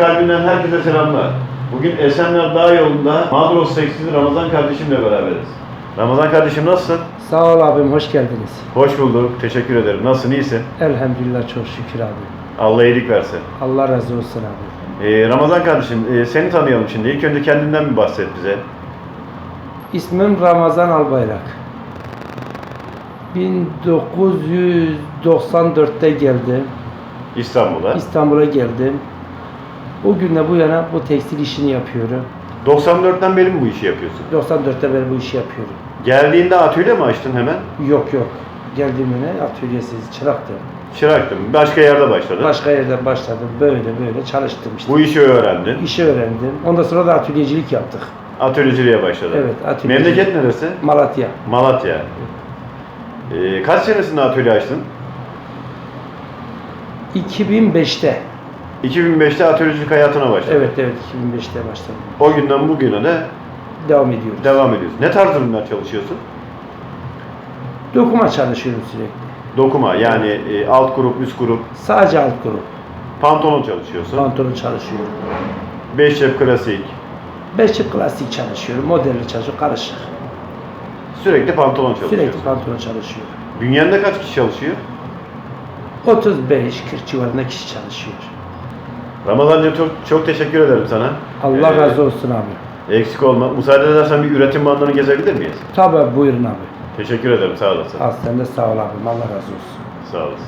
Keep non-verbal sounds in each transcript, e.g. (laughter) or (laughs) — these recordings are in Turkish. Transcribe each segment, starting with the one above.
Kalbinden herkese selamlar. Bugün Esenler Dağ yolunda Madros Tekstil Ramazan kardeşimle beraberiz. Ramazan kardeşim nasılsın? Sağ ol abim, hoş geldiniz. Hoş bulduk. Teşekkür ederim. Nasılsın? İyisin? Elhamdülillah çok şükür abi. Allah iyilik versin. Allah razı olsun abi. Ee, Ramazan kardeşim e, seni tanıyalım şimdi. İlk önce kendinden bir bahset bize. İsmim Ramazan Albayrak. 1994'te geldim. İstanbul'a. İstanbul'a geldim. O günden bu yana bu tekstil işini yapıyorum. 94'ten beri mi bu işi yapıyorsun? 94'te beri bu işi yapıyorum. Geldiğinde atölye mi açtın hemen? Yok yok. Geldiğimde atölyesiz çıraktım. Çıraktım. Başka yerde başladın. Başka yerde başladım. Böyle böyle çalıştım işte. Bu işi öğrendin. İşi öğrendim. Ondan sonra da atölyecilik yaptık. Atölyeciliğe başladın. Evet, atölyecilik. Memleket neresi? Malatya. Malatya. Ee, kaç senesinde atölye açtın? 2005'te. 2005'te atölyecilik hayatına başladın. Evet evet 2005'te başladım. O günden bugüne de Devam ediyoruz. devam ediyorsun. Ne tarz ürünler çalışıyorsun? Dokuma çalışıyorum sürekli. Dokuma yani e, alt grup, üst grup, Sadece alt grup. pantolon çalışıyorsun. Pantolon çalışıyorum. Beş cep klasik. Beş çift klasik çalışıyorum. Modelli çalışıyorum. Karışık. Sürekli pantolon çalışıyorsun. Sürekli pantolon çalışıyorum. Bünyende kaç kişi çalışıyor? 35-40 civarında kişi çalışıyor. Ramazancığım çok, çok teşekkür ederim sana. Allah Ee, razı olsun abi. Eksik olma. Müsaade edersen bir üretim bandını gezebilir miyiz? Tabii buyurun abi. Teşekkür ederim. Sağ olasın. Sen de sağ ol abim. Allah razı olsun. Sağ olasın.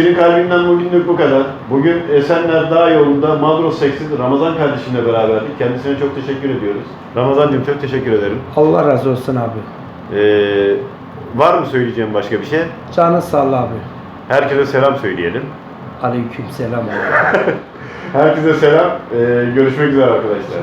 Tekstilin kalbinden bugünlük bu kadar. Bugün Esenler Dağ yolunda Madros Tekstil Ramazan kardeşimle beraberdik. Kendisine çok teşekkür ediyoruz. Ramazancığım çok teşekkür ederim. Allah razı olsun abi. Ee, var mı söyleyeceğim başka bir şey? Canı sağ ol abi. Herkese selam söyleyelim. Aleyküm selam abi. (laughs) Herkese selam. Ee, görüşmek üzere arkadaşlar.